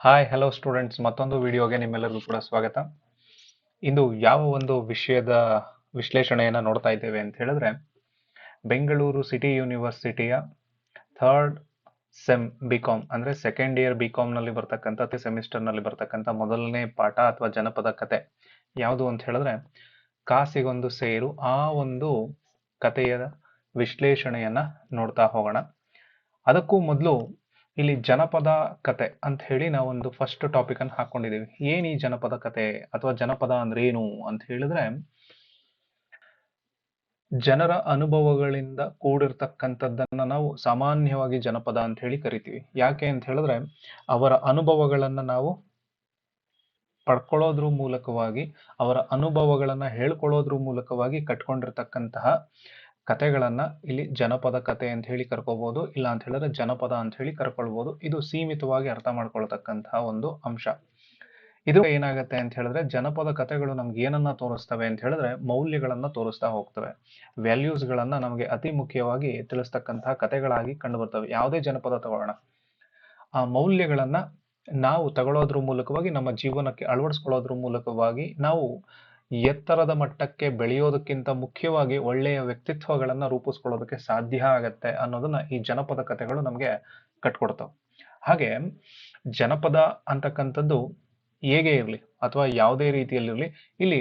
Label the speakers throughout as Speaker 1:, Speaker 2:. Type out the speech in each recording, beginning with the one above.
Speaker 1: Hi hello students ಮತ್ತೊಂದು ವಿಡಿಯೋಗೆ ನಿಮ್ಮೆಲ್ಲರಿಗೂ ಕೂಡ ಸ್ವಾಗತ. ಇಂದು ಯಾವ ಒಂದು ವಿಷಯದ ವಿಶ್ಲೇಷಣೆಯನ್ನು ನೋಡ್ತಾ ಇದ್ದೇವೆ ಅಂತ ಹೇಳಿದ್ರೆ, ಬೆಂಗಳೂರು ಸಿಟಿ ಯೂನಿವರ್ಸಿಟಿಯ ಥರ್ಡ್ ಸೆಮ್ ಬಿ ಕಾಮ್ ಅಂದರೆ ಸೆಕೆಂಡ್ ಇಯರ್ ಬಿ ಕಾಮ್ನಲ್ಲಿ ಬರ್ತಕ್ಕಂಥ ಸೆಮಿಸ್ಟರ್ನಲ್ಲಿ ಬರ್ತಕ್ಕಂಥ ಮೊದಲನೇ ಪಾಠ ಅಥವಾ ಜನಪದ ಕತೆ ಯಾವುದು ಅಂತ ಹೇಳಿದ್ರೆ, ಕಾಸಿಗೊಂದು ಸೇರು ಆ ಒಂದು ಕಥೆಯ ವಿಶ್ಲೇಷಣೆಯನ್ನು ನೋಡ್ತಾ ಹೋಗೋಣ. ಅದಕ್ಕೂ ಮೊದಲು ಇಲ್ಲಿ ಜನಪದ ಕತೆ ಅಂತ ಹೇಳಿ ನಾವೊಂದು ಫಸ್ಟ್ ಟಾಪಿಕ್ ಅನ್ನು ಹಾಕೊಂಡಿದ್ದೀವಿ. ಏನ್ ಈ ಜನಪದ ಕತೆ ಅಥವಾ ಜನಪದ ಅಂದ್ರೆ ಏನು ಅಂತ ಹೇಳಿದ್ರೆ, ಜನರ ಅನುಭವಗಳಿಂದ ಕೂಡಿರ್ತಕ್ಕಂಥದ್ದನ್ನ ನಾವು ಸಾಮಾನ್ಯವಾಗಿ ಜನಪದ ಅಂತ ಹೇಳಿ ಕರಿತೀವಿ. ಯಾಕೆ ಅಂತ ಹೇಳಿದ್ರೆ, ಅವರ ಅನುಭವಗಳನ್ನ ನಾವು ಪಡ್ಕೊಳ್ಳೋದ್ರ ಮೂಲಕವಾಗಿ, ಅವರ ಅನುಭವಗಳನ್ನ ಹೇಳ್ಕೊಳ್ಳೋದ್ರ ಮೂಲಕವಾಗಿ ಕಟ್ಕೊಂಡಿರ್ತಕ್ಕಂತಹ ಕತೆಗಳನ್ನ ಇಲ್ಲಿ ಜನಪದ ಕತೆ ಅಂತ ಹೇಳಿ ಕರ್ಕೋಬಹುದು ಇಲ್ಲ ಅಂತ ಹೇಳಿದ್ರೆ ಜನಪದ ಅಂತ ಹೇಳಿ ಕರ್ಕೊಳ್ಬಹುದು ಇದು ಸೀಮಿತವಾಗಿ ಅರ್ಥ ಮಾಡ್ಕೊಳ್ತಕ್ಕಂತಹ ಒಂದು ಅಂಶ. ಇದು ಏನಾಗುತ್ತೆ ಅಂತ ಹೇಳಿದ್ರೆ ಜನಪದ ಕಥೆಗಳು ನಮ್ಗೆ ಏನನ್ನ ತೋರಿಸ್ತವೆ ಅಂತ ಹೇಳಿದ್ರೆ ಮೌಲ್ಯಗಳನ್ನ ತೋರಿಸ್ತಾ ಹೋಗ್ತವೆ. ವ್ಯಾಲ್ಯೂಸ್ ಗಳನ್ನ ನಮಗೆ ಅತಿ ಮುಖ್ಯವಾಗಿ ತಿಳಿಸ್ತಕ್ಕಂತಹ ಕಥೆಗಳಾಗಿ ಕಂಡು ಬರ್ತವೆ ಯಾವುದೇ ಜನಪದ ತಗೋಣ ಆ ಮೌಲ್ಯಗಳನ್ನ ನಾವು ತಗೊಳ್ಳೋದ್ರ ಮೂಲಕವಾಗಿ ನಮ್ಮ ಜೀವನಕ್ಕೆ ಅಳವಡಿಸ್ಕೊಳ್ಳೋದ್ರ ಮೂಲಕವಾಗಿ ನಾವು ಎತ್ತರದ ಮಟ್ಟಕ್ಕೆ ಬೆಳೆಯೋದಕ್ಕಿಂತ ಮುಖ್ಯವಾಗಿ ಒಳ್ಳೆಯ ವ್ಯಕ್ತಿತ್ವಗಳನ್ನು ರೂಪಿಸ್ಕೊಳ್ಳೋದಕ್ಕೆ ಸಾಧ್ಯ ಆಗತ್ತೆ ಅನ್ನೋದನ್ನ ಈ ಜನಪದ ಕಥೆಗಳು ನಮಗೆ ಕಟ್ಕೊಡ್ತಾವೆ. ಹಾಗೆ ಜನಪದ ಅಂತಕ್ಕಂಥದ್ದು ಹೇಗೆ ಇರಲಿ ಅಥವಾ ಯಾವುದೇ ರೀತಿಯಲ್ಲಿರಲಿ ಇಲ್ಲಿ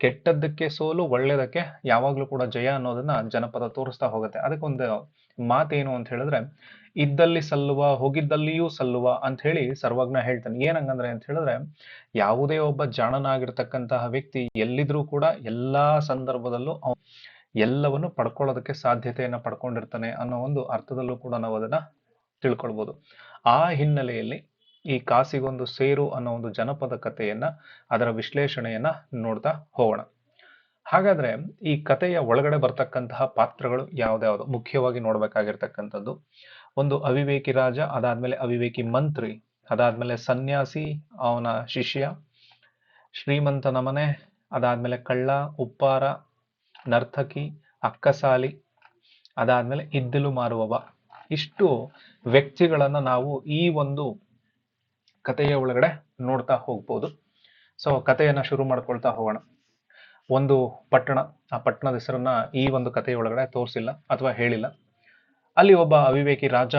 Speaker 1: ಕೆಟ್ಟದ್ದಕ್ಕೆ ಸೋಲು ಒಳ್ಳೆಯದಕ್ಕೆ ಯಾವಾಗಲೂ ಕೂಡ ಜಯ ಅನ್ನೋದನ್ನ ಜನಪದ ತೋರಿಸ್ತಾ ಹೋಗುತ್ತೆ. ಅದಕ್ಕೊಂದು ಮಾತೇನು ಅಂತ ಹೇಳಿದ್ರೆ, ಇದ್ದಲ್ಲಿ ಸಲ್ಲುವ, ಹೋಗಿದ್ದಲ್ಲಿಯೂ ಸಲ್ಲುವ ಅಂತ ಹೇಳಿ ಸರ್ವಜ್ಞ ಹೇಳ್ತಾನೆ. ಏನಂಗಂದ್ರೆ ಅಂತ ಹೇಳಿದ್ರೆ, ಯಾವುದೇ ಒಬ್ಬ ಜಾಣನಾಗಿರ್ತಕ್ಕಂತಹ ವ್ಯಕ್ತಿ ಎಲ್ಲಿದ್ರೂ ಕೂಡ ಎಲ್ಲಾ ಸಂದರ್ಭದಲ್ಲೂ ಎಲ್ಲವನ್ನು ಪಡ್ಕೊಳ್ಳೋದಕ್ಕೆ ಸಾಧ್ಯತೆಯನ್ನ ಪಡ್ಕೊಂಡಿರ್ತಾನೆ ಅನ್ನೋ ಒಂದು ಅರ್ಥದಲ್ಲೂ ಕೂಡ ನಾವು ಅದನ್ನ ತಿಳ್ಕೊಳ್ಬಹುದು ಆ ಹಿನ್ನೆಲೆಯಲ್ಲಿ ಈ ಕಾಸಿಗೊಂದು ಸೇರು ಅನ್ನೋ ಒಂದು ಜನಪದ ಕಥೆಯನ್ನ, ಅದರ ವಿಶ್ಲೇಷಣೆಯನ್ನ ನೋಡ್ತಾ ಹೋಗೋಣ. ಹಾಗಾದ್ರೆ ಈ ಕಥೆಯ ಒಳಗಡೆ ಬರ್ತಕ್ಕಂತಹ ಪಾತ್ರಗಳು ಯಾವ್ದ್ಯಾವ್ದು ಮುಖ್ಯವಾಗಿ ನೋಡ್ಬೇಕಾಗಿರ್ತಕ್ಕಂಥದ್ದು, ಒಂದು ಅವಿವೇಕಿ ರಾಜ, ಅದಾದ್ಮೇಲೆ ಅವಿವೇಕಿ ಮಂತ್ರಿ, ಅದಾದ್ಮೇಲೆ ಸನ್ಯಾಸಿ, ಅವನ ಶಿಷ್ಯ ಶ್ರೀಮಂತನ ಮನೆ ಅದಾದ್ಮೇಲೆ ಕಳ್ಳ, ಉಪ್ಪಾರ, ನರ್ತಕಿ, ಅಕ್ಕಸಾಲಿ, ಅದಾದ್ಮೇಲೆ ಇದ್ದಿಲು ಮಾರುವವ. ಇಷ್ಟು ವ್ಯಕ್ತಿಗಳನ್ನ ನಾವು ಈ ಒಂದು ಕಥೆಯ ಒಳಗಡೆ ನೋಡ್ತಾ ಹೋಗ್ಬೋದು. ಸೊ ಕಥೆಯನ್ನ ಶುರು ಮಾಡ್ಕೊಳ್ತಾ ಹೋಗೋಣ. ಒಂದು ಪಟ್ಟಣ, ಆ ಪಟ್ಟಣದ ಹೆಸರನ್ನ ಈ ಒಂದು ಕಥೆಯೊಳಗಡೆ ತೋರಿಸಿಲ್ಲ ಅಥವಾ ಹೇಳಿಲ್ಲ. ಅಲ್ಲಿ ಒಬ್ಬ ಅವಿವೇಕಿ ರಾಜ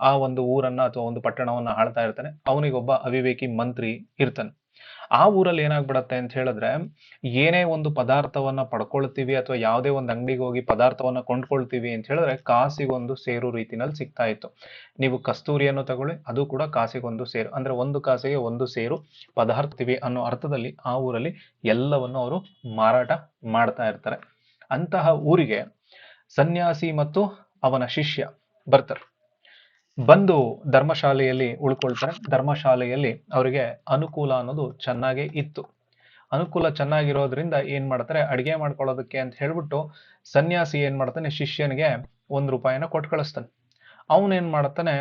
Speaker 1: ಆ ಒಂದು ಊರನ್ನ ಅಥವಾ ಒಂದು ಪಟ್ಟಣವನ್ನ ಆಳ್ತಾ ಇರ್ತಾನೆ. ಅವನಿಗೊಬ್ಬ ಅವಿವೇಕಿ ಮಂತ್ರಿ ಇರ್ತಾನೆ. ಆ ಊರಲ್ಲಿ ಏನಾಗ್ಬಿಡತ್ತೆ ಅಂತ ಹೇಳಿದ್ರೆ, ಏನೇ ಒಂದು ಪದಾರ್ಥವನ್ನ ಪಡ್ಕೊಳ್ತೀವಿ ಅಥವಾ ಯಾವುದೇ ಒಂದು ಅಂಗಡಿಗೆ ಹೋಗಿ ಪದಾರ್ಥವನ್ನ ಕೊಂಡ್ಕೊಳ್ತೀವಿ ಅಂತ ಹೇಳಿದ್ರೆ ಕಾಸಿಗೊಂದು ಸೇರು ರೀತಿನಲ್ಲಿ ಸಿಗ್ತಾ ಇತ್ತು. ನೀವು ಕಸ್ತೂರಿಯನ್ನು ತಗೊಳ್ಳಿ, ಅದು ಕೂಡ ಕಾಸಿಗೊಂದು ಸೇರು. ಅಂದ್ರೆ ಒಂದು ಕಾಸಿಗೆ ಒಂದು ಸೇರು ಪದಾರ್ಥಿವಿ ಅನ್ನೋ ಅರ್ಥದಲ್ಲಿ ಆ ಊರಲ್ಲಿ ಎಲ್ಲವನ್ನು ಅವರು ಮಾರಾಟ ಮಾಡ್ತಾ ಇರ್ತಾರೆ. ಅಂತಹ ಊರಿಗೆ ಸನ್ಯಾಸಿ ಮತ್ತು ಅವನ ಶಿಷ್ಯ ಬರ್ತಾರೆ. ಬಂದು ಧರ್ಮಶಾಲೆಯಲ್ಲಿ ಉಳ್ಕೊಳ್ತಾರೆ. ಧರ್ಮಶಾಲೆಯಲ್ಲಿ ಅವರಿಗೆ ಅನುಕೂಲ ಅನ್ನೋದು ಚೆನ್ನಾಗೇ ಇತ್ತು. ಅನುಕೂಲ ಚೆನ್ನಾಗಿರೋದ್ರಿಂದ ಏನ್ ಮಾಡ್ತಾರೆ? ಅಡಿಗೆ ಮಾಡ್ಕೊಳ್ಳೋದಕ್ಕೆ ಅಂತ ಹೇಳ್ಬಿಟ್ಟು ಸನ್ಯಾಸಿ ಏನ್ ಮಾಡ್ತಾನೆ? ಶಿಷ್ಯನಿಗೆ ಒಂದ್ ರೂಪಾಯಿನ ಕೊಟ್ಟು ಕಳಿಸ್ತಾನೆ. ಅವನ್ ಏನ್ ಮಾಡ್ತಾನೆ?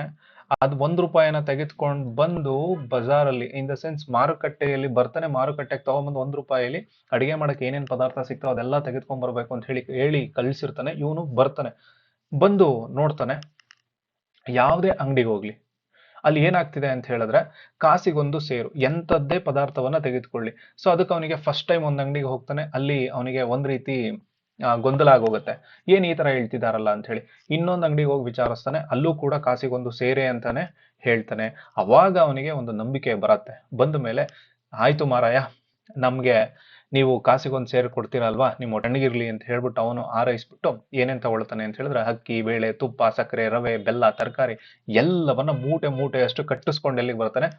Speaker 1: ಅದ್ ಒಂದ್ ರೂಪಾಯಿನ ತೆಗೆದುಕೊಂಡು ಬಂದು ಬಜಾರಲ್ಲಿ, ಇನ್ ದ ಸೆನ್ಸ್ ಮಾರುಕಟ್ಟೆಯಲ್ಲಿ ಬರ್ತಾನೆ. ಮಾರುಕಟ್ಟೆಗೆ ತಗೊಂಡ್ಬಂದು ಒಂದ್ ರೂಪಾಯಿಯಲ್ಲಿ ಅಡಿಗೆ ಮಾಡಕ್ಕೆ ಏನೇನ್ ಪದಾರ್ಥ ಸಿಗ್ತಾವ ಅದೆಲ್ಲ ತೆಗೆದುಕೊಂಡ್ ಬರ್ಬೇಕು ಅಂತ ಹೇಳಿ ಹೇಳಿ ಕಳ್ಸಿರ್ತಾನೆ. ಇವನು ಬರ್ತಾನೆ. ಬಂದು ನೋಡ್ತಾನೆ. ಯಾವುದೇ ಅಂಗಡಿಗೆ ಹೋಗ್ಲಿ, ಅಲ್ಲಿ ಏನಾಗ್ತಿದೆ ಅಂತ ಹೇಳಿದ್ರೆ ಕಾಸಿಗೊಂದು ಸೇರು, ಎಂಥದ್ದೇ ಪದಾರ್ಥವನ್ನ ತೆಗೆದುಕೊಳ್ಳಿ. ಸೊ ಅದಕ್ಕೆ ಅವನಿಗೆ ಫಸ್ಟ್ ಟೈಮ್ ಒಂದು ಅಂಗಡಿಗೆ ಹೋಗ್ತಾನೆ, ಅಲ್ಲಿ ಅವನಿಗೆ ಒಂದ್ ರೀತಿ ಗೊಂದಲ ಆಗೋಗುತ್ತೆ. ಏನ್ ಈ ತರ ಹೇಳ್ತಿದಾರಲ್ಲ ಅಂತ ಹೇಳಿ, ಇನ್ನೊಂದು ಅಂಗಡಿಗೆ ಹೋಗಿ ವಿಚಾರಿಸ್ತಾನೆ, ಅಲ್ಲೂ ಕೂಡ ಕಾಸಿಗೊಂದು ಸೇರೆ ಅಂತಾನೆ ಹೇಳ್ತಾನೆ. ಅವಾಗ ಅವನಿಗೆ ಒಂದು ನಂಬಿಕೆ ಬರತ್ತೆ. ಬಂದ ಮೇಲೆ, ಆಯ್ತು ಮಾರಾಯ, ನಮ್ಗೆ ನೀವು ಕಾಸಿಗೊಂದು ಸೇರು ಕೊಡ್ತೀರಲ್ವಾ? ನಿಮ್ಮ ಹಣ್ಣಿಗಿರ್ಲಿ ಅಂತ ಹೇಳ್ಬಿಟ್ಟು ಅವನು ಆರೈಸ್ಬಿಟ್ಟು ಏನೇನು ತಗೊಳ್ತಾನೆ ಅಂತ ಹೇಳಿದ್ರೆ ಅಕ್ಕಿ, ಬೇಳೆ, ತುಪ್ಪ, ಸಕ್ಕರೆ, ರವೆ, ಬೆಲ್ಲ, ತರಕಾರಿ ಎಲ್ಲವನ್ನ ಮೂಟೆ ಮೂಟೆಯಷ್ಟು ಕಟ್ಟಿಸ್ಕೊಂಡು ಎಲ್ಲಿಗೆ ಬರ್ತಾನೆ?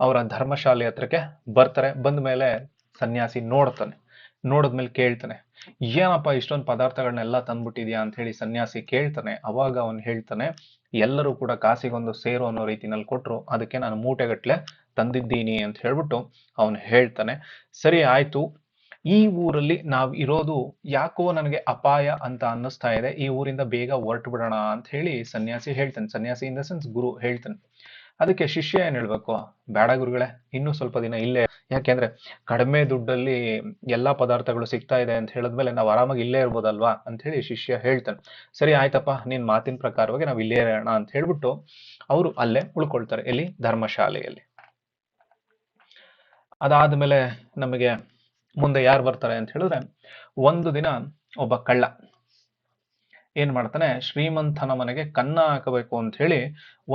Speaker 1: ಅವರ ಧರ್ಮಶಾಲೆ ಹತ್ರಕ್ಕೆ ಬರ್ತಾರೆ. ಬಂದ ಮೇಲೆ ಸನ್ಯಾಸಿ ನೋಡ್ತಾನೆ. ನೋಡಿದ್ಮೇಲೆ ಕೇಳ್ತಾನೆ, ಏನಪ್ಪ ಇಷ್ಟೊಂದು ಪದಾರ್ಥಗಳನ್ನೆಲ್ಲ ತಂದ್ಬಿಟ್ಟಿದ್ಯಾ? ಅಂತ ಹೇಳಿ ಸನ್ಯಾಸಿ ಕೇಳ್ತಾನೆ. ಅವಾಗ ಅವನು ಹೇಳ್ತಾನೆ, ಎಲ್ಲರೂ ಕೂಡ ಕಾಸಿಗೊಂದು ಸೇರು ಅನ್ನೋ ರೀತಿನಲ್ಲಿ ಕೊಟ್ಟರು ಅದಕ್ಕೆ ನಾನು ಮೂಟೆಗಟ್ಲೆ ತಂದಿದ್ದೀನಿ ಅಂತ ಹೇಳ್ಬಿಟ್ಟು ಅವನು ಹೇಳ್ತಾನೆ. ಸರಿ, ಆಯ್ತು. ಈ ಊರಲ್ಲಿ ನಾವ್ ಇರೋದು ಯಾಕೋ ನನಗೆ ಅಪಾಯ ಅಂತ ಅನ್ನಿಸ್ತಾ ಇದೆ. ಈ ಊರಿಂದ ಬೇಗ ಹೊರಟು ಬಿಡೋಣ ಅಂತ ಹೇಳಿ ಸನ್ಯಾಸಿ ಹೇಳ್ತಾನೆ. ಸನ್ಯಾಸಿ ಇನ್ ದ ಸೆನ್ಸ್ ಗುರು ಹೇಳ್ತಾನೆ. ಅದಕ್ಕೆ ಶಿಷ್ಯ ಏನ್ ಹೇಳ್ಬೇಕು? ಬೇಡ ಗುರುಗಳೇ, ಇನ್ನೂ ಸ್ವಲ್ಪ ದಿನ ಇಲ್ಲೇ ಯಾಕೆಂದ್ರೆ ಕಡಿಮೆ ದುಡ್ಡಲ್ಲಿ ಎಲ್ಲಾ ಪದಾರ್ಥಗಳು ಸಿಗ್ತಾ ಇದೆ ಅಂತ ಹೇಳಿದ್ಮೇಲೆ ನಾವು ಆರಾಮಾಗಿ ಇಲ್ಲೇ ಇರ್ಬೋದಲ್ವಾ ಅಂತ ಹೇಳಿ ಶಿಷ್ಯ ಹೇಳ್ತಾನೆ. ಸರಿ, ಆಯ್ತಪ್ಪ, ನಿನ್ ಮಾತಿನ ಪ್ರಕಾರವಾಗಿ ನಾವು ಇಲ್ಲೇ ಇರೋಣ ಅಂತ ಹೇಳ್ಬಿಟ್ಟು ಅವರು ಅಲ್ಲೇ ಉಳ್ಕೊಳ್ತಾರೆ ಎಲ್ಲಿ ಧರ್ಮಶಾಲೆಯಲ್ಲಿ. ಅದಾದ್ಮೇಲೆ ನಮಗೆ ಮುಂದೆ ಯಾರು ಬರ್ತಾರೆ ಅಂತ ಹೇಳಿದ್ರೆ ಒಂದು ದಿನ ಒಬ್ಬ ಕಳ್ಳ. ಏನ್ ಮಾಡ್ತಾನೆ, ಶ್ರೀಮಂತನ ಮನೆಗೆ ಕನ್ನ ಹಾಕಬೇಕು ಅಂತ ಹೇಳಿ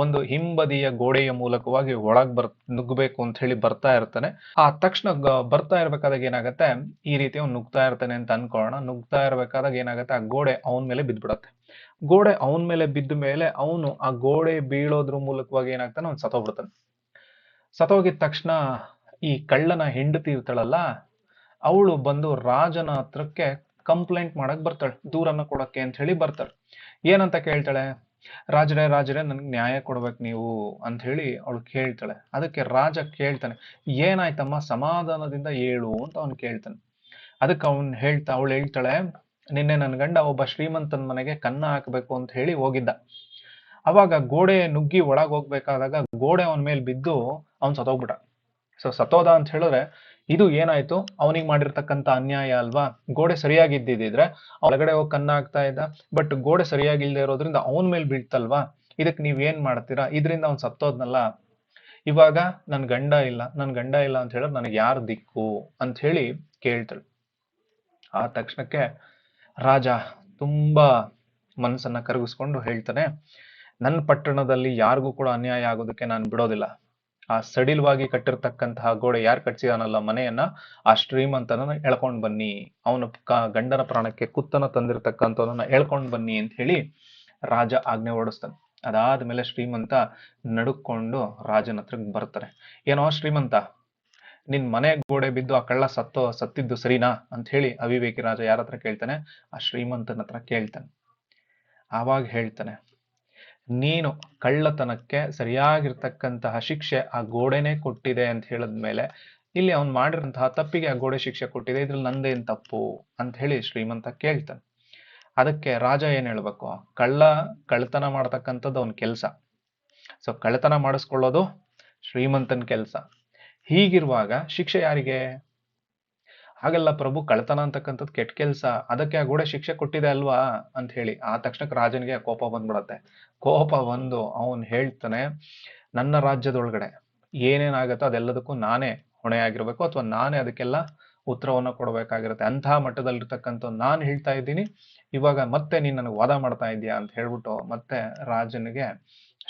Speaker 1: ಒಂದು ಹಿಂಬದಿಯ ಗೋಡೆಯ ಮೂಲಕವಾಗಿ ಒಳಗ್ ಬರ್ ನುಗ್ಗಬೇಕು ಅಂತ ಹೇಳಿ ಬರ್ತಾ ಇರ್ತಾನೆ. ಆ ತಕ್ಷಣ ಬರ್ತಾ ಇರ್ಬೇಕಾದಾಗ ಏನಾಗತ್ತೆ, ಈ ರೀತಿ ಅವ್ನು ನುಗ್ತಾ ಇರ್ತಾನೆ ಅಂತ ಅನ್ಕೊಳ್ಳೋಣ ನುಗ್ತಾ ಇರ್ಬೇಕಾದಾಗ ಏನಾಗತ್ತೆ, ಆ ಗೋಡೆ ಅವನ ಮೇಲೆ ಬಿದ್ದ್ಬಿಡತ್ತೆ ಗೋಡೆ ಅವನ ಮೇಲೆ ಬಿದ್ದ ಮೇಲೆ ಅವನು ಆ ಗೋಡೆ ಬೀಳೋದ್ರ ಮೂಲಕವಾಗಿ ಏನಾಗ್ತಾನೆ, ಅವ್ನು ಸತೋಗ್ಬಿಡ್ತಾನೆ ಸತೋಗಿದ ತಕ್ಷಣ ಈ ಕಳ್ಳನ ಹೆಂಡತಿ ಇರ್ತಾಳಲ್ಲ ಅವಳು ಬಂದು ರಾಜನ ಹತ್ರಕ್ಕೆ ಕಂಪ್ಲೇಂಟ್ ಮಾಡಕ್ ಬರ್ತಾಳೆ, ದೂರನ್ನ ಕೊಡಕ್ಕೆ ಅಂತ ಹೇಳಿ ಬರ್ತಾಳೆ. ಏನಂತ ಕೇಳ್ತಾಳೆ? ರಾಜರೇ ರಾಜರೇ, ನನ್ಗೆ ನ್ಯಾಯ ಕೊಡ್ಬೇಕು ನೀವು ಅಂತ ಹೇಳಿ ಅವಳು ಕೇಳ್ತಾಳೆ. ಅದಕ್ಕೆ ರಾಜ ಕೇಳ್ತಾನೆ, ಏನಾಯ್ತಮ್ಮ ಸಮಾಧಾನದಿಂದ ಹೇಳು ಅಂತ ಅವನು ಕೇಳ್ತಾನೆ. ಅದಕ್ಕೆ ಅವನು ಹೇಳ್ತಾ, ಅವಳು ಹೇಳ್ತಾಳೆ, ನಿನ್ನೆ ನನ್ನ ಗಂಡ ಒಬ್ಬ ಶ್ರೀಮಂತನ ಮನೆಗೆ ಕನ್ನ ಹಾಕಬೇಕು ಅಂತ ಹೇಳಿ ಹೋಗಿದ್ದ. ಅವಾಗ ಗೋಡೆ ನುಗ್ಗಿ ಒಳಗ್ ಹೋಗ್ಬೇಕಾದಾಗ ಗೋಡೆ ಅವನ ಮೇಲೆ ಬಿದ್ದು ಅವನ್ ಸತ್ತೋಗ್ಬಿಟ್ಟ. ಸೊ ಸತ್ತೋದ ಅಂತ ಹೇಳಿದ್ರೆ ಇದು ಏನಾಯ್ತು? ಅವನಿಗೆ ಮಾಡಿರ್ತಕ್ಕಂಥ ಅನ್ಯಾಯ ಅಲ್ವಾ? ಗೋಡೆ ಸರಿಯಾಗಿದ್ದಿದ್ರೆ ಒಳಗಡೆ ಹೋಗಿ ಕನ್ನ ಆಗ್ತಾ ಇದ್ದ. ಬಟ್ ಗೋಡೆ ಸರಿಯಾಗಿಲ್ದೇ ಇರೋದ್ರಿಂದ ಅವನ ಮೇಲೆ ಬೀಳ್ತಲ್ವಾ? ಇದಕ್ಕೆ ನೀವ್ ಏನ್ ಮಾಡ್ತೀರಾ? ಇದರಿಂದ ಅವ್ನು ಸತ್ತೋದ್ನಲ್ಲ? ಇವಾಗ ನನ್ ಗಂಡ ಇಲ್ಲ. ನನ್ ಗಂಡ ಇಲ್ಲ ಅಂತ ಹೇಳಿದ್ರೆ ನನಗೆ ಯಾರು ದಿಕ್ಕು ಅಂತ ಹೇಳಿ ಕೇಳ್ತಾಳೆ. ಆ ತಕ್ಷಣಕ್ಕೆ ರಾಜ ತುಂಬಾ ಮನಸ್ಸನ್ನ ಕರಗಿಸ್ಕೊಂಡು ಹೇಳ್ತಾನೆ ನನ್ನ ಪಟ್ಟಣದಲ್ಲಿ ಯಾರಿಗೂ ಕೂಡ ಅನ್ಯಾಯ ಆಗೋದಕ್ಕೆ ನಾನು ಬಿಡೋದಿಲ್ಲ. ಆ ಸಡಿಲವಾಗಿ ಕಟ್ಟಿರ್ತಕ್ಕಂತಹ ಗೋಡೆ ಯಾರು ಕಟ್ಸಿದಾನಲ್ಲ ಮನೆಯನ್ನ, ಆ ಶ್ರೀಮಂತನನ್ನ ಎಳ್ಕೊಂಡು ಬನ್ನಿ. ಅವನ ಗಂಡನ ಪ್ರಾಣಕ್ಕೆ ಕುತ್ತನ ತಂದಿರತಕ್ಕಂಥವನ್ನ ಎಳ್ಕೊಂಡು ಬನ್ನಿ ಅಂತ ಹೇಳಿ ರಾಜ ಆಜ್ಞೆ ಓಡಿಸ್ತಾನೆ ಅದಾದ ಮೇಲೆ ಶ್ರೀಮಂತ ನಡುಕೊಂಡು ರಾಜನ ಹತ್ರ ಬರ್ತಾರೆ ಏನೋ ಶ್ರೀಮಂತ, ನಿನ್ ಮನೆ ಗೋಡೆ ಬಿದ್ದು ಆ ಕಳ್ಳ ಸತ್ತೋ, ಸತ್ತಿದ್ದು ಸರಿನಾ ಅಂತ ಹೇಳಿ ಅವಿವೇಕಿ ರಾಜ ಯಾರ ಹತ್ರ ಕೇಳ್ತಾನೆ, ಆ ಶ್ರೀಮಂತನ ಹತ್ರ ಕೇಳ್ತಾನೆ. ಆವಾಗ ಹೇಳ್ತಾನೆ ನೀನು ಕಳ್ಳತನಕ್ಕೆ ಸರಿಯಾಗಿರ್ತಕ್ಕಂತಹ ಶಿಕ್ಷೆ ಆ ಗೋಡೆನೇ ಕೊಟ್ಟಿದೆ ಅಂತ ಹೇಳಿದ್ಮೇಲೆ ಇಲ್ಲಿ ಅವ್ನು ಮಾಡಿರಂತಹ ತಪ್ಪಿಗೆ ಆ ಗೋಡೆ ಶಿಕ್ಷೆ ಕೊಟ್ಟಿದೆ, ಇದ್ರಲ್ಲಿ ನಂದೇನ್ ತಪ್ಪು ಅಂತ ಹೇಳಿ ಶ್ರೀಮಂತ ಕೇಳ್ತಾನೆ. ಅದಕ್ಕೆ ರಾಜ ಏನ್ ಹೇಳ್ಬೇಕು? ಕಳ್ಳ ಕಳ್ಳತನ ಮಾಡ್ತಕ್ಕಂಥದ್ದು ಅವನ ಕೆಲಸ. ಸೊ ಕಳ್ಳತನ ಮಾಡಿಸ್ಕೊಳ್ಳೋದು ಶ್ರೀಮಂತನ ಕೆಲಸ. ಹೀಗಿರುವಾಗ ಶಿಕ್ಷೆ ಯಾರಿಗೆ? ಹಾಗಲ್ಲ ಪ್ರಭು ಕಳ್ತನ ಅಂತಕ್ಕಂಥದ್ದು ಕೆಟ್ಟ ಕೆಲಸ. ಅದಕ್ಕೆ ಆ ಗೋಡೆ ಶಿಕ್ಷೆ ಕೊಟ್ಟಿದೆ ಅಲ್ವಾ ಅಂತ ಹೇಳಿ. ಆ ತಕ್ಷಣಕ್ಕೆ ರಾಜನಿಗೆ ಕೋಪ ಬಂದ್ಬಿಡತ್ತೆ. ಕೋಪ ಬಂದು ಅವನು ಹೇಳ್ತಾನೆ, ನನ್ನ ರಾಜ್ಯದೊಳಗಡೆ ಏನೇನಾಗತ್ತೋ ಅದೆಲ್ಲದಕ್ಕೂ ನಾನೇ ಹೊಣೆ ಆಗಿರ್ಬೇಕು ಅಥವಾ ನಾನೇ ಅದಕ್ಕೆಲ್ಲ ಉತ್ತರವನ್ನು ಕೊಡಬೇಕಾಗಿರುತ್ತೆ. ಅಂತಹ ಮಟ್ಟದಲ್ಲಿರ್ತಕ್ಕಂಥ ನಾನು ಹೇಳ್ತಾ ಇದ್ದೀನಿ. ಇವಾಗ ಮತ್ತೆ ನೀನು ನನಗೆ ವಾದ ಮಾಡ್ತಾ ಇದೀಯಾ ಅಂತ ಹೇಳ್ಬಿಟ್ಟು ಮತ್ತೆ ರಾಜನಿಗೆ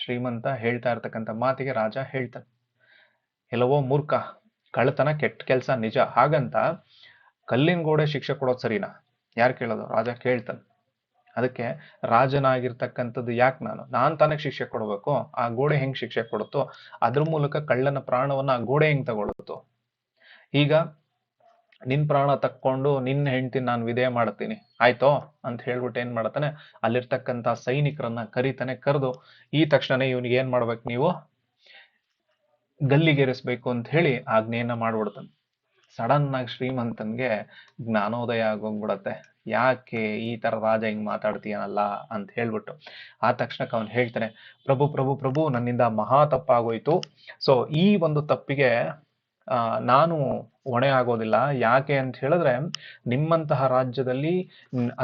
Speaker 1: ಶ್ರೀಮಂತ ಹೇಳ್ತಾ ಇರ್ತಕ್ಕಂಥ ಮಾತಿಗೆ ರಾಜ ಹೇಳ್ತಾನೆ, ಎಲ್ಲವೋ ಮೂರ್ಖ. ಕಳ್ತನ ಕೆಟ್ಟ ಕೆಲಸ ನಿಜ. ಹಾಗಂತ ಕಲ್ಲಿನ ಗೋಡೆ ಶಿಕ್ಷೆ ಕೊಡೋದು ಸರಿನಾ? ಯಾರು ಕೇಳೋದು? ರಾಜ ಕೇಳ್ತಾನೆ. ಅದಕ್ಕೆ ರಾಜನಾಗಿರ್ತಕ್ಕಂಥದ್ದು ಯಾಕೆ ನಾನು? ನಾನು ತಾನೇ ಶಿಕ್ಷೆ ಕೊಡಬೇಕು. ಆ ಗೋಡೆ ಹೆಂಗ್ ಶಿಕ್ಷೆ ಕೊಡುತ್ತೋ, ಅದ್ರ ಮೂಲಕ ಕಳ್ಳನ ಪ್ರಾಣವನ್ನ ಆ ಗೋಡೆ ಹೆಂಗ್ ತಗೊಳುತ್ತೋ ಈಗ ನಿನ್ ಪ್ರಾಣ ತಕ್ಕೊಂಡು ನಿನ್ನ ಹೆಂಡತಿ ನಾನು ವಿಧೇಯ ಮಾಡ್ತೀನಿ. ಆಯ್ತೋ? ಅಂತ ಹೇಳ್ಬಿಟ್ಟು ಏನ್ ಮಾಡ್ತಾನೆ? ಅಲ್ಲಿರ್ತಕ್ಕಂಥ ಸೈನಿಕರನ್ನ ಕರಿತಾನೆ ಕರೆದು, ಈ ತಕ್ಷಣನೇ ಇವನಿಗೆ ಏನ್ ಮಾಡ್ಬೇಕು ನೀವು? ಗಲ್ಲಿಗೇರಿಸ್ಬೇಕು ಅಂತ ಹೇಳಿ ಆಜ್ಞೆಯನ್ನ ಮಾಡ್ಬಿಡ್ತಾನೆ. ಸಡನ್ ಆಗಿ ಶ್ರೀಮಂತನ್ಗೆ ಜ್ಞಾನೋದಯ ಆಗೋಗ್ಬಿಡತ್ತೆ. ಯಾಕೆ ಈ ತರ ರಾಜ ಹಿಂಗ್ ಮಾತಾಡ್ತೀಯನಲ್ಲ ಅಂತ ಹೇಳ್ಬಿಟ್ಟು. ಆ ತಕ್ಷಣಕ್ಕೆ ಅವನು ಹೇಳ್ತಾನೆ, ಪ್ರಭು ಪ್ರಭು ಪ್ರಭು, ನನ್ನಿಂದ ಮಹಾ ತಪ್ಪಾಗೋಯ್ತು. ಸೊ ಈ ಒಂದು ತಪ್ಪಿಗೆ ನಾನು ಹೊಣೆ ಆಗೋದಿಲ್ಲ. ಯಾಕೆ ಅಂತ ಹೇಳಿದ್ರೆ, ನಿಮ್ಮಂತಹ ರಾಜ್ಯದಲ್ಲಿ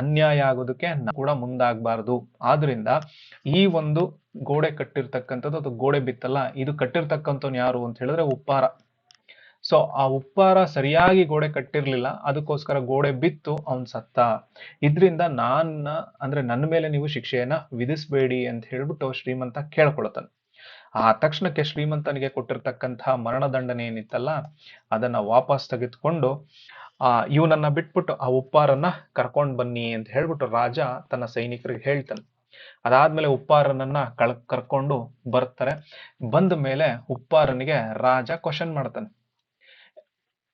Speaker 1: ಅನ್ಯಾಯ ಆಗೋದಕ್ಕೆ ಕೂಡ ಮುಂದಾಗಬಾರದು. ಆದ್ರಿಂದ, ಈ ಒಂದು ಗೋಡೆ ಕಟ್ಟಿರ್ತಕ್ಕಂಥದ್ದು ಅದು ಗೋಡೆ ಬಿತ್ತಲ್ಲ, ಇದು ಕಟ್ಟಿರ್ತಕ್ಕಂಥವ್ನು ಯಾರು ಅಂತ ಹೇಳಿದ್ರೆ ಉಪ್ಪಾರ. ಸೊ ಆ ಉಪ್ಪಾರ ಸರಿಯಾಗಿ ಗೋಡೆ ಕಟ್ಟಿರ್ಲಿಲ್ಲ, ಅದಕ್ಕೋಸ್ಕರ ಗೋಡೆ ಬಿತ್ತು, ಅವನ್ ಸತ್ತ. ಇದ್ರಿಂದ ನಾನ್ನ, ಅಂದ್ರೆ ನನ್ನ ಮೇಲೆ ನೀವು ಶಿಕ್ಷೆಯನ್ನ ವಿಧಿಸ್ಬೇಡಿ ಅಂತ ಹೇಳ್ಬಿಟ್ಟು ಶ್ರೀಮಂತ ಕೇಳ್ಕೊಳತಾನೆ. ಆ ತಕ್ಷಣಕ್ಕೆ ಶ್ರೀಮಂತನಿಗೆ ಕೊಟ್ಟಿರ್ತಕ್ಕಂತಹ ಮರಣದಂಡನೆ ಏನಿತ್ತಲ್ಲ, ಅದನ್ನ ವಾಪಸ್ ತೆಗೆದುಕೊಂಡು, ಆ, ಇವನನ್ನ ಬಿಟ್ಬಿಟ್ಟು ಆ ಉಪ್ಪಾರನ್ನ ಕರ್ಕೊಂಡ್ ಬನ್ನಿ ಅಂತ ಹೇಳ್ಬಿಟ್ಟು ರಾಜ ತನ್ನ ಸೈನಿಕರಿಗೆ ಹೇಳ್ತಾನೆ. ಅದಾದ್ಮೇಲೆ ಉಪ್ಪಾರನನ್ನ ಕಳ್, ಕರ್ಕೊಂಡು ಬರ್ತಾರೆ. ಬಂದ ಮೇಲೆ ಉಪ್ಪಾರನಿಗೆ ರಾಜ ಕ್ವಶನ್ ಮಾಡ್ತಾನೆ.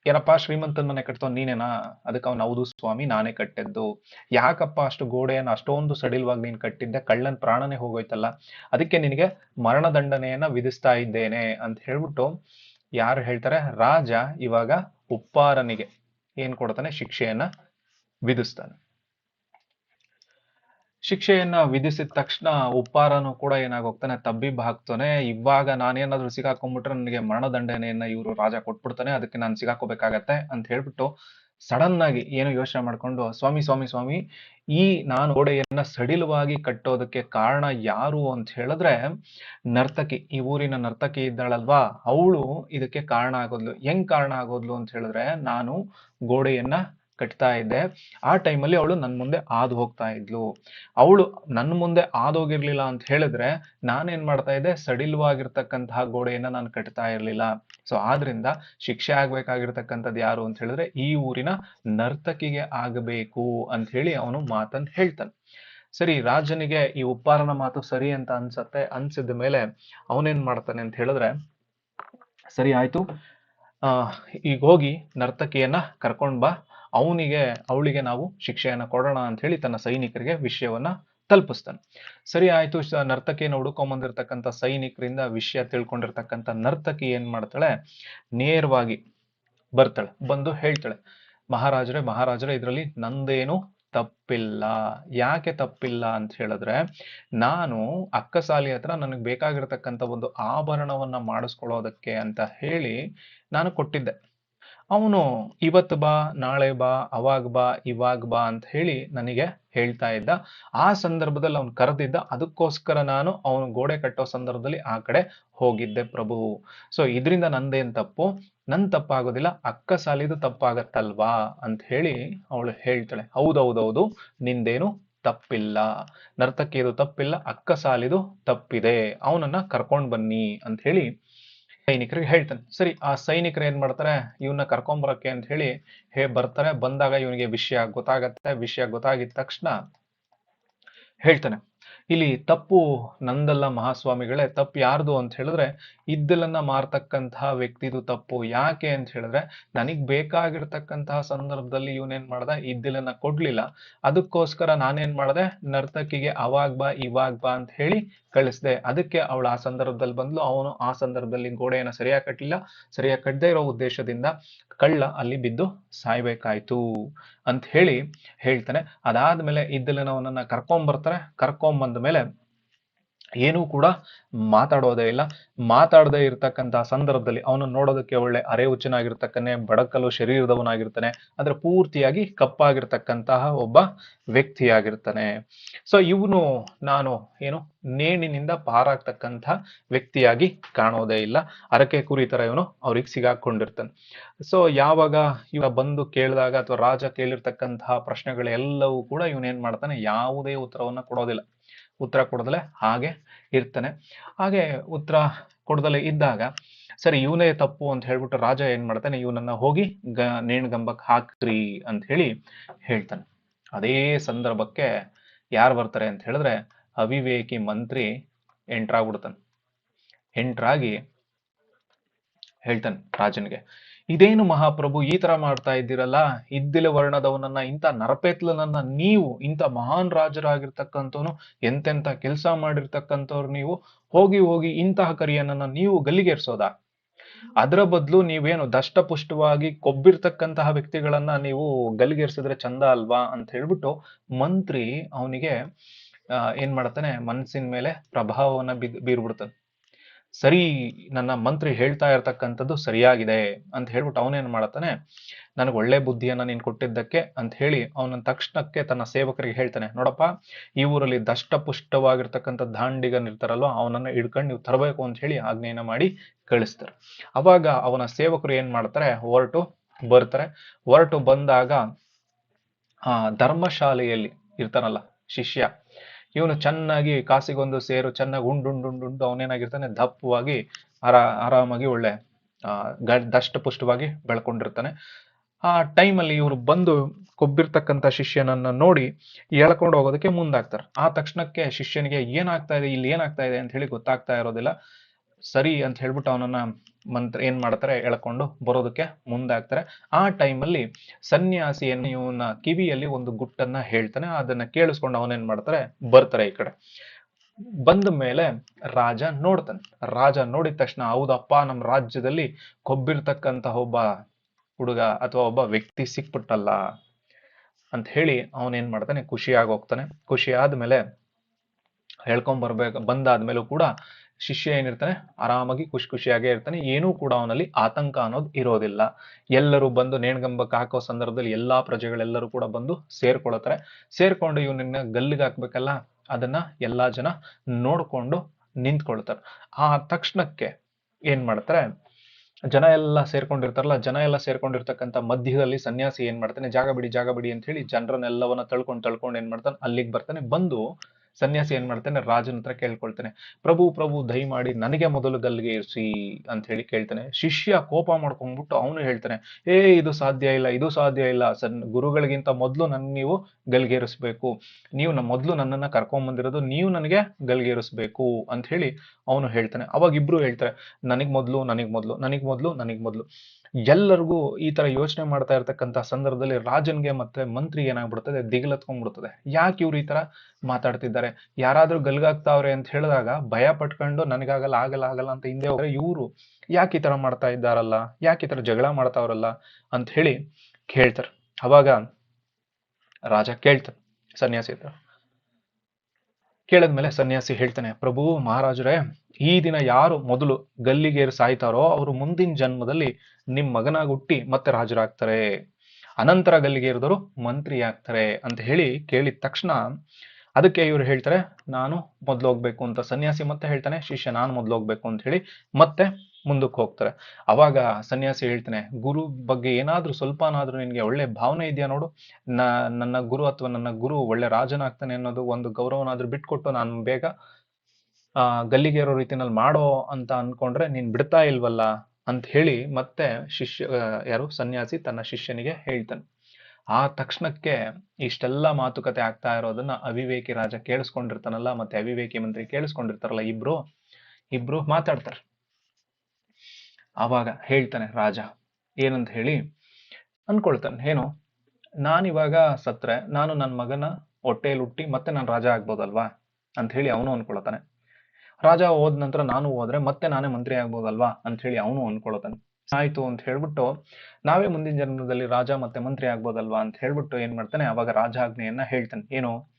Speaker 1: ಏನಪ್ಪಾ ಶ್ರೀಮಂತನ ಮನೆ ಕಟ್ತೋ ನೀನೇನಾ? ಅದಕ್ಕೆ ಅವ್ನು ಹೌದು ಸ್ವಾಮಿ, ನಾನೇ ಕಟ್ಟಿದ್ದು. ಯಾಕಪ್ಪ ಅಷ್ಟು ಗೋಡೆಯನ್ನ ಅಷ್ಟೊಂದು ಸಡಿಲವಾಗಿ ನೀನ್ ಕಟ್ಟಿದ್ದೆ? ಕಳ್ಳನ್ ಪ್ರಾಣನೇ ಹೋಗೋಯ್ತಲ್ಲ. ಅದಕ್ಕೆ ನಿನಗೆ ಮರಣದಂಡನೆಯನ್ನ ವಿಧಿಸ್ತಾ ಇದ್ದೇನೆ ಅಂತ ಹೇಳ್ಬಿಟ್ಟು ಯಾರು ಹೇಳ್ತಾರೆ? ರಾಜ ಇವಾಗ ಉಪ್ಪಾರನಿಗೆ ಏನ್ ಕೊಡ್ತಾನೆ? ಶಿಕ್ಷೆಯನ್ನ ವಿಧಿಸ್ತಾನೆ. ಶಿಕ್ಷೆಯನ್ನ ವಿಧಿಸಿದ ತಕ್ಷಣ ಉಪ್ಪಾರನು ಕೂಡ ಏನಾಗೋಗ್ತಾನೆ? ತಬ್ಬಿಬ್ಬ ಹಾಕ್ತಾನೆ. ಇವಾಗ ನಾನೇನಾದ್ರೂ ಸಿಗಾಕೊಂಡ್ಬಿಟ್ರೆ ನನಗೆ ಮರಣದಂಡನೆಯನ್ನ ಇವರು ರಾಜ ಕೊಟ್ಬಿಡ್ತಾನೆ. ಅದಕ್ಕೆ ನಾನು ಸಿಗಾಕೋಬೇಕಾಗತ್ತೆ ಅಂತ ಹೇಳ್ಬಿಟ್ಟು ಸಡನ್ ಆಗಿ ಏನು ಯೋಚನೆ ಮಾಡ್ಕೊಂಡು, ಸ್ವಾಮಿ ಸ್ವಾಮಿ ಸ್ವಾಮಿ, ಈ ನಾನು ಗೋಡೆಯನ್ನ ಸಡಿಲವಾಗಿ ಕಟ್ಟೋದಕ್ಕೆ ಕಾರಣ ಯಾರು? ಅಂತ ಹೇಳಿದ್ರೆ, ನರ್ತಕಿ, ಈ ಊರಿನ ನರ್ತಕಿ ಇದ್ದಾಳಲ್ವಾ? ಅವಳು ಇದಕ್ಕೆ ಕಾರಣ ಆಗೋದ್ಲು. ಹೆಂಗ್ ಕಾರಣ ಆಗೋದ್ಲು ಅಂತ ಹೇಳಿದ್ರೆ, ನಾನು ಗೋಡೆಯನ್ನ ಕಟ್ತಾ ಇದ್ದೆ. ಆ ಟೈಮಲ್ಲಿ ಅವಳು ನನ್ನ ಮುಂದೆ ಆದ್ ಹೋಗ್ತಾ ಇದ್ಲು. ಅವಳು ನನ್ನ ಮುಂದೆ ಆದೋಗಿರ್ಲಿಲ್ಲ ಅಂತ ಹೇಳಿದ್ರೆ ನಾನೇನ್ ಮಾಡ್ತಾ ಇದ್ದೆ? ಸಡಿಲವಾಗಿರ್ತಕ್ಕಂತಹ ಗೋಡೆಯನ್ನ ನಾನು ಕಟ್ತಾ ಇರ್ಲಿಲ್ಲ. ಸೊ ಆದ್ರಿಂದ ಶಿಕ್ಷೆ ಆಗ್ಬೇಕಾಗಿರ್ತಕ್ಕಂಥದ್ದು ಯಾರು ಅಂತ ಹೇಳಿದ್ರೆ ಈ ಊರಿನ ನರ್ತಕಿಗೆ ಆಗಬೇಕು ಅಂತ ಹೇಳಿ ಅವನು ಮಾತನ್ನ ಹೇಳ್ತಾನೆ. ಸರಿ, ರಾಜನಿಗೆ ಈ ಉಪ್ಪಾರನ ಮಾತು ಸರಿ ಅಂತ ಅನ್ಸತ್ತೆ, ಅನ್ಸಿದ ಮೇಲೆ ಅವನೇನ್ ಮಾಡ್ತಾನೆ ಅಂತ ಹೇಳಿದ್ರೆ, ಸರಿ ಆಯ್ತು. ಈಗ ಹೋಗಿ ನರ್ತಕಿಯನ್ನ ಕರ್ಕೊಂಡ್ ಬಾ. ಅವನಿಗೆ, ಅವಳಿಗೆ ನಾವು ಶಿಕ್ಷೆಯನ್ನು ಕೊಡೋಣ ಅಂತ ಹೇಳಿ ತನ್ನ ಸೈನಿಕರಿಗೆ ವಿಷಯವನ್ನ ತಲುಪಿಸ್ತಾನೆ. ಸರಿ ಆಯ್ತು ನರ್ತಕಿಯನ್ನು ಹುಡುಕೊಂಬಂದಿರ್ತಕ್ಕಂಥ ಸೈನಿಕರಿಂದ ವಿಷಯ ತಿಳ್ಕೊಂಡಿರ್ತಕ್ಕಂಥ ನರ್ತಕಿ ಏನ್ ಮಾಡ್ತಾಳೆ? ನೇರವಾಗಿ ಬರ್ತಾಳೆ, ಬಂದು ಹೇಳ್ತಾಳೆ, ಮಹಾರಾಜರೇ ಮಹಾರಾಜರೇ, ಇದರಲ್ಲಿ ನಂದೇನು ತಪ್ಪಿಲ್ಲ. ಯಾಕೆ ತಪ್ಪಿಲ್ಲ ಅಂತ ಹೇಳಿದ್ರೆ, ನಾನು ಅಕ್ಕ ಸಾಲಿ ಹತ್ರ ನನಗೆ ಬೇಕಾಗಿರ್ತಕ್ಕಂಥ ಒಂದು ಆಭರಣವನ್ನ ಮಾಡಿಸ್ಕೊಳ್ಳೋದಕ್ಕೆ ಅಂತ ಹೇಳಿ ನಾನು ಕೊಟ್ಟಿದ್ದೆ. ಅವನು ಇವತ್ತು ಬಾ, ನಾಳೆ ಬಾ, ಅವಾಗ ಬಾ, ಇವಾಗ ಬಾ ಅಂತ ಹೇಳಿ ನನಗೆ ಹೇಳ್ತಾ ಇದ್ದ. ಆ ಸಂದರ್ಭದಲ್ಲಿ ಅವನು ಕರೆದಿದ್ದ, ಅದಕ್ಕೋಸ್ಕರ ನಾನು ಅವನು ಗೋಡೆ ಕಟ್ಟೋ ಸಂದರ್ಭದಲ್ಲಿ ಆ ಕಡೆ ಹೋಗಿದ್ದೆ ಪ್ರಭು. ಸೊ ಇದರಿಂದ ನಂದೇನ್ ತಪ್ಪು? ನನ್ ತಪ್ಪಾಗೋದಿಲ್ಲ, ಅಕ್ಕ ಸಾಲಿದು ತಪ್ಪಾಗತ್ತಲ್ವಾ ಅಂತ ಹೇಳಿ ಅವಳು ಹೇಳ್ತಾಳೆ. ಹೌದೌದೌದು, ನಿಂದೇನು ತಪ್ಪಿಲ್ಲ. ನರ್ತಕಿಯದು ತಪ್ಪಿಲ್ಲ, ಅಕ್ಕ ಸಾಲಿದು ತಪ್ಪಿದೆ. ಅವನನ್ನ ಕರ್ಕೊಂಡು ಬನ್ನಿ ಅಂತ ಹೇಳಿ ಸೈನಿಕರಿಗೆ ಹೇಳ್ತಾನೆ, ಸರಿ, ಆ ಸೈನಿಕರು ಏನ್ ಮಾಡ್ತಾರೆ? ಇವನ್ನ ಕರ್ಕೊಂಬರಕ್ಕೆ ಅಂತ ಹೇಳಿ, ಹೇ, ಬರ್ತಾರೆ. ಬಂದಾಗ ಇವನಿಗೆ ವಿಷಯ ಗೊತ್ತಾಗತ್ತೆ, ವಿಷಯ ಗೊತ್ತಾಗಿದ ತಕ್ಷಣ ಹೇಳ್ತಾನೆ, ಇಲ್ಲಿ ತಪ್ಪು ನಂದಲ್ಲ ಮಹಾಸ್ವಾಮಿಗಳೇ, ತಪ್ಪು ಯಾರ್ದು ಅಂತ ಹೇಳಿದ್ರೆ, ಇದ್ದಲನ್ನ ಮಾರ್ತಕ್ಕಂತಹ ವ್ಯಕ್ತಿದು ತಪ್ಪು ಯಾಕೆ ಅಂತ ಹೇಳಿದ್ರೆ, ನನಗ್ ಬೇಕಾಗಿರ್ತಕ್ಕಂತಹ ಸಂದರ್ಭದಲ್ಲಿ ಇವನೇನ್ ಮಾಡ್ದೆ? ಇದ್ದಲನ್ನ ಕೊಡ್ಲಿಲ್ಲ. ಅದಕ್ಕೋಸ್ಕರ ನಾನೇನ್ ಮಾಡ್ದೆ? ನರ್ತಕಿಗೆ ಅವಾಗ್ ಬಾ, ಇವಾಗ್ ಬಾ ಅಂತ ಹೇಳಿ ಕಳಿಸ್ದೆ. ಅದಕ್ಕೆ ಅವಳು ಆ ಸಂದರ್ಭದಲ್ಲಿ ಬಂದ್ಲು. ಅವನು ಆ ಸಂದರ್ಭದಲ್ಲಿ ಗೋಡೆಯನ್ನ ಸರಿಯಾಗಿ ಕಟ್ಟಲಿಲ್ಲ ಸರಿಯಾಗಿ ಕಟ್ಟದೇ ಇರೋ ಉದ್ದೇಶದಿಂದ ಕಳ್ಳ ಅಲ್ಲಿ ಬಿದ್ದು ಸಾಯ್ಬೇಕಾಯ್ತು ಅಂತ ಹೇಳಿ ಹೇಳ್ತಾನೆ. ಅದಾದ್ಮೇಲೆ ಇದ್ದಲಿನ ಅವನನ್ನ ಕರ್ಕೊಂಡ್ ಬರ್ತಾರೆ ಕರ್ಕೊಂಡ್ ಬಂದ ಮೇಲೆ ಏನೂ ಕೂಡ ಮಾತಾಡೋದೇ ಇಲ್ಲ. ಮಾತಾಡದೇ ಇರ್ತಕ್ಕಂತಹ ಸಂದರ್ಭದಲ್ಲಿ ಅವನು ನೋಡೋದಕ್ಕೆ ಒಳ್ಳೆ ಅರೆ ಹುಚ್ಚನಾಗಿರ್ತಕ್ಕನೆ ಬಡಕಲು ಶರೀರದವನಾಗಿರ್ತಾನೆ ಅಂದ್ರೆ ಪೂರ್ತಿಯಾಗಿ ಕಪ್ಪಾಗಿರ್ತಕ್ಕಂತಹ ಒಬ್ಬ ವ್ಯಕ್ತಿಯಾಗಿರ್ತಾನೆ. ಸೊ ಇವನು ನಾನು ಏನು ನೇಣಿನಿಂದ ಪಾರಾಗ್ತಕ್ಕಂಥ ವ್ಯಕ್ತಿಯಾಗಿ ಕಾಣೋದೇ ಇಲ್ಲ. ಅರಕೆ ಕುರಿ ತರ ಇವನು ಅವ್ರಿಗೆ ಸಿಗಾಕೊಂಡಿರ್ತಾನೆ. ಸೊ ಯಾವಾಗ ಇವ ಬಂದು ಕೇಳಿದಾಗ ಅಥವಾ ರಾಜ ಕೇಳಿರ್ತಕ್ಕಂತಹ ಪ್ರಶ್ನೆಗಳೆಲ್ಲವೂ ಕೂಡ ಇವನೇನ್ ಮಾಡ್ತಾನೆ? ಯಾವುದೇ ಉತ್ತರವನ್ನ ಕೊಡೋದಿಲ್ಲ. ಉತ್ತರ ಕೊಡದಲೆ ಹಾಗೆ ಇರ್ತಾನೆ. ಹಾಗೆ ಉತ್ತರ ಕೊಡದಲೆ ಇದ್ದಾಗ, ಸರಿ ಇವನೇ ತಪ್ಪು ಅಂತ ಹೇಳ್ಬಿಟ್ಟು ರಾಜ ಏನ್ ಮಾಡ್ತಾನೆ, ಇವನನ್ನ ಹೋಗಿ ಗ ನೇಣ್ಗಂಬಕ್ ಹಾಕ್ರಿ ಅಂತ ಹೇಳಿ ಹೇಳ್ತಾನೆ. ಅದೇ ಸಂದರ್ಭಕ್ಕೆ ಯಾರು ಬರ್ತಾರೆ ಅಂತ ಹೇಳಿದ್ರೆ ಅವಿವೇಕಿ ಮಂತ್ರಿ ಎಂಟ್ರಾಗ್ಬಿಡ್ತಾನೆ. ಎಂಟ್ರಾಗಿ ಹೇಳ್ತಾನೆ ರಾಜನಿಗೆ ಇದೇನು ಮಹಾಪ್ರಭು ಈ ತರ ಮಾಡ್ತಾ ಇದ್ದೀರಲ್ಲ? ಇದ್ದಿಲ ವರ್ಣದವನನ್ನ, ಇಂಥ ನರಪೇತ್ಲನನ್ನ ನೀವು, ಇಂಥ ಮಹಾನ್ ರಾಜರಾಗಿರ್ತಕ್ಕಂಥವನು ಎಂತೆಂತ ಕೆಲಸ ಮಾಡಿರ್ತಕ್ಕಂಥವ್ರು ನೀವು, ಹೋಗಿ ಹೋಗಿ ಇಂತಹ ಕರಿಯನನ್ನ ನೀವು ಗಲ್ಲಿಗೇರ್ಸೋದಾ? ಅದರ ಬದಲು ನೀವೇನು ದಷ್ಟಪುಷ್ಟವಾಗಿ ಕೊಬ್ಬಿರ್ತಕ್ಕಂತಹ ವ್ಯಕ್ತಿಗಳನ್ನ ನೀವು ಗಲ್ಲಿಗೇರ್ಸಿದ್ರೆ ಚಂದ ಅಲ್ವಾ ಅಂತ ಹೇಳ್ಬಿಟ್ಟು ಮಂತ್ರಿ ಅವನಿಗೆ ಏನ್ ಮಾಡ್ತಾನೆ ಮನಸ್ಸಿನ ಮೇಲೆ ಪ್ರಭಾವವನ್ನ ಬಿದ್, ಬೀರ್ಬಿಡ್ತಾನೆ. ಸರಿ ನನ್ನ ಮಂತ್ರಿ ಹೇಳ್ತಾ ಇರ್ತಕ್ಕಂಥದ್ದು ಸರಿಯಾಗಿದೆ ಅಂತ ಹೇಳ್ಬಿಟ್ಟು ಅವನೇನ್ ಮಾಡ್ತಾನೆ ನನಗೆ ಒಳ್ಳೆ ಬುದ್ಧಿಯನ್ನ ನೀನ್ ಕೊಟ್ಟಿದ್ದಕ್ಕೆ ಅಂತ ಹೇಳಿ ಅವನ ತಕ್ಷಣಕ್ಕೆ ತನ್ನ ಸೇವಕರಿಗೆ ಹೇಳ್ತಾನೆ, ನೋಡಪ್ಪ, ಈ ಊರಲ್ಲಿ ದಷ್ಟಪುಷ್ಟವಾಗಿರ್ತಕ್ಕಂಥ ದಾಂಡಿಗನಿರ್ತಾರಲ್ವ ಅವನನ್ನ ಹಿಡ್ಕೊಂಡು ನೀವು ತರಬೇಕು ಅಂತ ಹೇಳಿ ಆಜ್ಞೆಯನ್ನ ಮಾಡಿ ಕಳಿಸ್ತಾರೆ. ಅವಾಗ ಅವನ ಸೇವಕರು ಏನ್ ಮಾಡ್ತಾರೆ, ಹೊರಟು ಬರ್ತಾರೆ. ಹೊರಟು ಬಂದಾಗ ಆ ಧರ್ಮಶಾಲೆಯಲ್ಲಿ ಇರ್ತಾನಲ್ಲ ಶಿಷ್ಯ ಇವನು ಚೆನ್ನಾಗಿ ಕಾಸಿಗೊಂದು ಸೇರು, ಚೆನ್ನಾಗಿ ಉಂಡುಂಡುಂಡುಂಡು ಅವನೇನಾಗಿರ್ತಾನೆ, ದಪ್ಪವಾಗಿ ಆರಾ, ಆರಾಮಾಗಿ ಒಳ್ಳೆ ದಷ್ಟ ಪುಷ್ಟವಾಗಿ ಬೆಳ್ಕೊಂಡಿರ್ತಾನೆ. ಆ ಟೈಮಲ್ಲಿ ಇವರು ಬಂದು ಕೊಬ್ಬಿರ್ತಕ್ಕಂಥ ಶಿಷ್ಯನನ್ನ ನೋಡಿ ಎಳ್ಕೊಂಡು ಹೋಗೋದಕ್ಕೆ ಮುಂದಾಗ್ತಾರೆ. ಆ ತಕ್ಷಣಕ್ಕೆ ಶಿಷ್ಯನಿಗೆ ಏನಾಗ್ತಾ ಇದೆ, ಇಲ್ಲಿ ಏನಾಗ್ತಾ ಇದೆ ಅಂತ ಹೇಳಿ ಗೊತ್ತಾಗ್ತಾ ಇರೋದಿಲ್ಲ. ಸರಿ ಅಂತ ಹೇಳ್ಬಿಟ್ಟು ಅವನನ್ನ ಮಂತ್ರ ಏನ್ ಮಾಡ್ತಾರೆ? ಎಳ್ಕೊಂಡು ಬರೋದಕ್ಕೆ ಮುಂದಾಗ್ತಾರೆ ಆ ಟೈಮಲ್ಲಿ ಸನ್ಯಾಸಿಯನ್ನು ಇವನ ಕಿವಿಯಲ್ಲಿ ಒಂದು ಗುಟ್ಟನ್ನ ಹೇಳ್ತಾನೆ. ಅದನ್ನ ಕೇಳಿಸ್ಕೊಂಡು ಅವನೇನ್ ಮಾಡ್ತಾರೆ? ಬರ್ತಾರೆ ಈ ಕಡೆ. ಬಂದ ಮೇಲೆ ರಾಜ ನೋಡ್ತಾನೆ. ರಾಜ ನೋಡಿದ ತಕ್ಷಣ, ಹೌದಪ್ಪ ನಮ್ಮ ರಾಜ್ಯದಲ್ಲಿ ಕೊಬ್ಬಿರ್ತಕ್ಕಂತಹ ಒಬ್ಬ ಹುಡುಗ ಅಥವಾ ಒಬ್ಬ ವ್ಯಕ್ತಿ ಸಿಕ್ಬಿಟ್ಟಲ್ಲ ಅಂತ ಹೇಳಿ ಅವನೇನ್ ಮಾಡ್ತಾನೆ? ಖುಷಿಯಾಗಿ ಹೋಗ್ತಾನೆ. ಖುಷಿ ಆದ್ಮೇಲೆ ಹೇಳ್ಕೊಂಡ್ ಬರ್ಬೇಕು ಬಂದಾದ್ಮೇಲೂ ಕೂಡ ಶಿಷ್ಯ ಏನಿರ್ತಾನೆ, ಆರಾಮಾಗಿ ಖುಷಿ ಖುಷಿಯಾಗೇ ಇರ್ತಾನೆ. ಏನೂ ಕೂಡ ಅವನಲ್ಲಿ ಆತಂಕ ಅನ್ನೋದು ಇರೋದಿಲ್ಲ. ಎಲ್ಲರೂ ಬಂದು ನೇಣ್ಗಂಬಕ್ಕೆ ಹಾಕೋ ಸಂದರ್ಭದಲ್ಲಿ ಎಲ್ಲಾ ಪ್ರಜೆಗಳೆಲ್ಲರೂ ಕೂಡ ಬಂದು ಸೇರ್ಕೊಳ್ತಾರೆ. ಸೇರ್ಕೊಂಡು ಇವನನ್ನ ಗಲ್ಲಿಗೆ ಹಾಕ್ಬೇಕಲ್ಲ, ಅದನ್ನ ಎಲ್ಲಾ ಜನ ನೋಡ್ಕೊಂಡು ನಿಂತ್ಕೊಳ್ತಾರೆ. ಆ ತಕ್ಷಣಕ್ಕೆ ಏನ್ ಮಾಡ್ತಾರೆ, ಜನ ಎಲ್ಲ ಸೇರ್ಕೊಂಡಿರ್ತಾರಲ್ಲ, ಜನ ಎಲ್ಲ ಸೇರ್ಕೊಂಡಿರ್ತಕ್ಕಂಥ ಮಧ್ಯದಲ್ಲಿ ಸನ್ಯಾಸಿ ಏನ್ ಮಾಡ್ತಾನೆ, ಜಾಗ ಬಿಡಿ ಜಾಗ ಬಿಡಿ ಅಂತ ಹೇಳಿ ಜನರನ್ನೆಲ್ಲವನ್ನ ತಳ್ಕೊಂಡು ತಳ್ಕೊಂಡು ಏನ್ ಮಾಡ್ತಾನೆ, ಅಲ್ಲಿಗೆ ಬರ್ತಾನೆ. ಬಂದು ಸನ್ಯಾಸಿ ಏನ್ ಮಾಡ್ತಾನೆ? ರಾಜನ ಹತ್ರ ಕೇಳ್ಕೊಳ್ತಾನೆ. ಪ್ರಭು ಪ್ರಭು ದಯಮಾಡಿ ನನಗೆ ಮೊದಲು ಗಲ್ಲಿಗೆ ಇರಿಸಿ ಅಂತ ಹೇಳಿ ಕೇಳ್ತಾನೆ. ಶಿಷ್ಯ ಕೋಪ ಮಾಡ್ಕೊಂಡ್ಬಿಟ್ಟು ಅವನು ಹೇಳ್ತಾನೆ, ಏ, ಇದು ಸಾಧ್ಯ ಇಲ್ಲ, ಇದು ಸಾಧ್ಯ ಇಲ್ಲ. ಸನ್, ಗುರುಗಳಿಗಿಂತ ಮೊದಲು ನನ್, ನೀವು ಗಲ್ಗೇರಿಸ್ಬೇಕು ನೀವು ನಮ್ಮ ಮೊದಲು ನನ್ನನ್ನ ಕರ್ಕೊಂಡ್ ಬಂದಿರೋದು ನೀವು ನನಗೆ ಗಲ್ಗೇರಿಸ್ಬೇಕು ಅಂತ ಹೇಳಿ ಅವನು ಹೇಳ್ತಾನೆ. ಅವಾಗ ಇಬ್ರು ಹೇಳ್ತಾರೆ, ನನಗ್ ಮೊದಲು ನನಗ್ ಮೊದಲು ನನಗ್ ಮೊದಲು ನನಗ್ ಮೊದಲು ಎಲ್ಲರಿಗೂ ಈ ತರ ಯೋಚನೆ ಮಾಡ್ತಾ ಇರ್ತಕ್ಕಂಥ ಸಂದರ್ಭದಲ್ಲಿ ರಾಜನ್ಗೆ ಮತ್ತೆ ಮಂತ್ರಿ ಏನಾಗ್ಬಿಡ್ತದೆ ದಿಗಿಲತ್ಕೊಂಡ್ಬಿಡ್ತದೆ ಯಾಕೆ ಇವ್ರು ಈ ತರ ಮಾತಾಡ್ತಿದ್ದಾರೆ? ಯಾರಾದ್ರೂ ಗಲ್ಗಾಗ್ತಾವ್ರೆ ಅಂತ ಹೇಳಿದಾಗ ಭಯ ಪಟ್ಕೊಂಡು ನನಗಾಗಲ್ಲ, ಆಗಲ್ಲ ಆಗಲ್ಲ ಅಂತ ಹಿಂದೆ ಹೋದ್ರೆ ಇವರು ಯಾಕೆ ಈ ತರ ಮಾಡ್ತಾ ಇದ್ದಾರಲ್ಲ? ಯಾಕೆ ಈ ತರ ಜಗಳ ಮಾಡ್ತಾವ್ರಲ್ಲ ಅಂತ ಹೇಳಿ ಕೇಳ್ತಾರೆ. ಅವಾಗ ರಾಜ ಕೇಳ್ತಾರೆ, ಸನ್ಯಾಸಿ ಹತ್ರ. ಕೇಳಿದ್ಮೇಲೆ ಸನ್ಯಾಸಿ ಹೇಳ್ತಾನೆ, ಪ್ರಭು ಮಹಾರಾಜರೇ, ಈ ದಿನ ಯಾರು ಮೊದಲು ಗಲ್ಲಿಗೇರು ಸಾಯ್ತಾರೋ ಅವರು ಮುಂದಿನ ಜನ್ಮದಲ್ಲಿ ನಿಮ್ ಮಗನಾಗಿ ಹುಟ್ಟಿ ಮತ್ತೆ ರಾಜರಾಗ್ತಾರೆ. ಅನಂತರ ಗಲ್ಲಿಗೇರಿದವರು ಮಂತ್ರಿ ಆಗ್ತಾರೆ ಅಂತ ಹೇಳಿ ಕೇಳಿದ ತಕ್ಷಣ ಅದಕ್ಕೆ ಇವ್ರು ಹೇಳ್ತಾರೆ, ನಾನು ಮೊದ್ಲು ಹೋಗ್ಬೇಕು ಅಂತ ಸನ್ಯಾಸಿ ಮತ್ತೆ ಹೇಳ್ತಾನೆ, ಶಿಷ್ಯ ನಾನು ಮೊದ್ಲು ಹೋಗ್ಬೇಕು ಅಂತ ಹೇಳಿ ಮತ್ತೆ ಮುಂದಕ್ಕೆ ಹೋಗ್ತಾರೆ. ಅವಾಗ ಸನ್ಯಾಸಿ ಹೇಳ್ತಾನೆ, ಗುರು ಬಗ್ಗೆ ಏನಾದ್ರೂ ಸ್ವಲ್ಪನಾದ್ರೂ ನಿನ್ಗೆ ಒಳ್ಳೆ ಭಾವನೆ ಇದೆಯಾ ನೋಡು. ನನ್ನ ಗುರು ಅಥವಾ ನನ್ನ ಗುರು ಒಳ್ಳೆ ರಾಜನಾಗ್ತಾನೆ ಅನ್ನೋದು ಒಂದು ಗೌರವನಾದ್ರೂ ಬಿಟ್ಕೊಟ್ಟು ನಾನು ಬೇಗ, ಆ ಗಲ್ಲಿಗೆ ಇರೋ ರೀತಿನಲ್ಲಿ ಮಾಡೋ ಅಂತ ಅನ್ಕೊಂಡ್ರೆ ನೀನ್ ಬಿಡ್ತಾ ಇಲ್ವಲ್ಲ? ಅಂತ ಹೇಳಿ ಮತ್ತೆ ಶಿಷ್ಯ ಯಾರು? ಸನ್ಯಾಸಿ ತನ್ನ ಶಿಷ್ಯನಿಗೆ ಹೇಳ್ತಾನೆ. ಆ ತಕ್ಷಣಕ್ಕೆ ಇಷ್ಟೆಲ್ಲ ಮಾತುಕತೆ ಆಗ್ತಾ ಇರೋದನ್ನ ಅವಿವೇಕಿ ರಾಜ ಕೇಳಿಸ್ಕೊಂಡಿರ್ತಾನಲ್ಲ, ಮತ್ತೆ ಅವಿವೇಕಿ ಮಂತ್ರಿ ಕೇಳಿಸ್ಕೊಂಡಿರ್ತಾರಲ್ಲ ಇಬ್ರು ಇಬ್ರು ಮಾತಾಡ್ತಾರೆ. ಆವಾಗ ಹೇಳ್ತಾನೆ ರಾಜ, ಏನಂತ ಹೇಳಿ ಅನ್ಕೊಳ್ತಾನೆ, ಏನು, ನಾನಿವಾಗ ಸತ್ರೆ, ನಾನು ನನ್ನ ಮಗನ ಹೊಟ್ಟೆಯಲ್ಲಿ ಹುಟ್ಟಿ ಮತ್ತೆ ನಾನು ರಾಜ ಆಗ್ಬೋದಲ್ವಾ? ಅಂತ ಹೇಳಿ ಅವನು ಅನ್ಕೊಳ್ತಾನೆ. ರಾಜ ಹೋದ ನಂತರ ನಾನು ಹೋದ್ರೆ ಮತ್ತೆ ನಾನೇ ಮಂತ್ರಿ ಆಗ್ಬೋದಲ್ವಾ? ಅಂತ ಹೇಳಿ ಅವನು ಅನ್ಕೊಳ್ತಾನೆ. ಆಯ್ತು ಅಂತ ಹೇಳ್ಬಿಟ್ಟು ನಾವೇ ಮುಂದಿನ ಜನ್ಮದಲ್ಲಿ ರಾಜ ಮತ್ತೆ ಮಂತ್ರಿ ಆಗ್ಬೋದಲ್ವಾ ಅಂತ ಹೇಳ್ಬಿಟ್ಟು ಏನ್ ಮಾಡ್ತಾನೆ? ಅವಾಗ ರಾಜಾಜ್ಞೆಯನ್ನ ಹೇಳ್ತಾನೆ. ಏನು?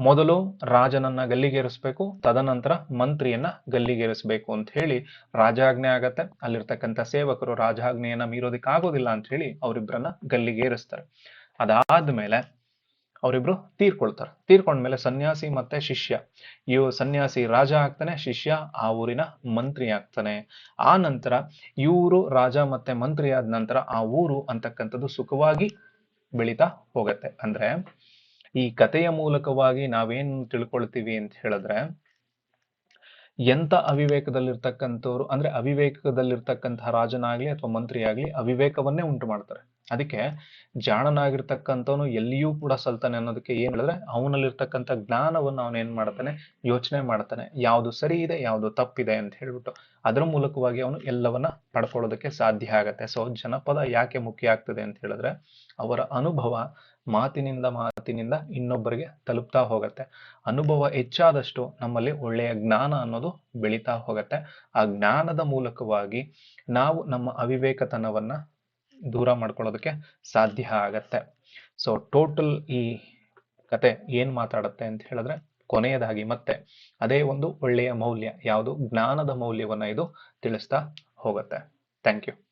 Speaker 1: ಮೊದಲು ರಾಜನನ್ನ ಗಲ್ಲಿಗೇರಿಸ್ಬೇಕು, ತದನಂತರ ಮಂತ್ರಿಯನ್ನ ಗಲ್ಲಿಗೇರಿಸ್ಬೇಕು ಅಂತ ಹೇಳಿ ರಾಜಾಜ್ಞೆ ಆಗತ್ತೆ. ಅಲ್ಲಿರ್ತಕ್ಕಂಥ ಸೇವಕರು ರಾಜಾಜ್ಞೆಯನ್ನ ಮೀರೋದಿಕ್ಕಾಗೋದಿಲ್ಲ ಅಂತ ಹೇಳಿ ಅವರಿಬ್ಬರನ್ನ ಗಲ್ಲಿಗೇರಿಸ್ತಾರೆ. ಅದಾದ್ಮೇಲೆ ಅವರಿಬ್ರು ತೀರ್ಕೊಳ್ತಾರೆ. ತೀರ್ಕೊಂಡ್ಮೇಲೆ ಸನ್ಯಾಸಿ ಮತ್ತೆ ಶಿಷ್ಯ. ಇವ ಸನ್ಯಾಸಿ ರಾಜ ಆಗ್ತಾನೆ, ಶಿಷ್ಯ ಆ ಊರಿನ ಮಂತ್ರಿ ಆಗ್ತಾನೆ. ಆ ನಂತರ ಇವರು ರಾಜ ಮತ್ತೆ ಮಂತ್ರಿ ಆದ ನಂತರ ಆ ಊರು ಅಂತಕ್ಕಂಥದ್ದು ಸುಖವಾಗಿ ಬೆಳೀತಾ ಹೋಗತ್ತೆ. ಅಂದ್ರೆ ಈ ಕಥೆಯ ಮೂಲಕವಾಗಿ ನಾವೇನ್ ತಿಳ್ಕೊಳ್ತೀವಿ ಅಂತ ಹೇಳಿದ್ರೆ ಎಂತ ಅವಿವೇಕದಲ್ಲಿರ್ತಕ್ಕಂಥವ್ರು, ಅಂದ್ರೆ ಅವಿವೇಕದಲ್ಲಿರ್ತಕ್ಕಂತಹ ರಾಜನಾಗ್ಲಿ ಅಥವಾ ಮಂತ್ರಿ ಆಗ್ಲಿ ಅವಿವೇಕವನ್ನೇ ಉಂಟು ಮಾಡ್ತಾರೆ. ಅದಕ್ಕೆ ಜಾಣನಾಗಿರ್ತಕ್ಕಂಥವನು ಎಲ್ಲಿಯೂ ಕೂಡ ಸಲ್ತಾನೆ ಅನ್ನೋದಕ್ಕೆ ಏನ್ ಹೇಳಿದ್ರೆ ಅವನಲ್ಲಿರ್ತಕ್ಕಂಥ ಜ್ಞಾನವನ್ನು ಅವನು ಏನ್ ಮಾಡ್ತಾನೆ, ಯೋಚನೆ ಮಾಡ್ತಾನೆ. ಯಾವುದು ಸರಿ ಇದೆ, ಯಾವುದು ತಪ್ಪಿದೆ ಅಂತ ಹೇಳ್ಬಿಟ್ಟು ಅದರ ಮೂಲಕವಾಗಿ ಅವನು ಎಲ್ಲವನ್ನ ಪಡ್ಕೊಳ್ಳೋದಕ್ಕೆ ಸಾಧ್ಯ ಆಗತ್ತೆ. ಸೊ ಜನಪದ ಯಾಕೆ ಮುಖ್ಯ ಆಗ್ತದೆ ಅಂತ ಹೇಳಿದ್ರೆ ಅವರ ಅನುಭವ ಮಾತಿನಿಂದ ಮಾತಿನಿಂದ ಇನ್ನೊಬ್ಬರಿಗೆ ತಲುಪ್ತಾ ಹೋಗತ್ತೆ. ಅನುಭವ ಹೆಚ್ಚಾದಷ್ಟು ನಮ್ಮಲ್ಲಿ ಒಳ್ಳೆಯ ಜ್ಞಾನ ಅನ್ನೋದು ಬೆಳೀತಾ ಹೋಗತ್ತೆ. ಆ ಜ್ಞಾನದ ಮೂಲಕವಾಗಿ ನಾವು ನಮ್ಮ ಅವಿವೇಕತನವನ್ನ ದೂರ ಮಾಡ್ಕೊಳ್ಳೋದಕ್ಕೆ ಸಾಧ್ಯ ಆಗತ್ತೆ. ಸೊ ಟೋಟಲ್ ಈ ಕತೆ ಏನ್ ಮಾತಾಡುತ್ತೆ ಅಂತ ಹೇಳಿದ್ರೆ ಕೊನೆಯದಾಗಿ ಮತ್ತೆ ಅದೇ ಒಂದು ಒಳ್ಳೆಯ ಮೌಲ್ಯ, ಯಾವುದು? ಜ್ಞಾನದ ಮೌಲ್ಯವನ್ನ ಇದು ತಿಳಿಸ್ತಾ ಹೋಗುತ್ತೆ. Thank you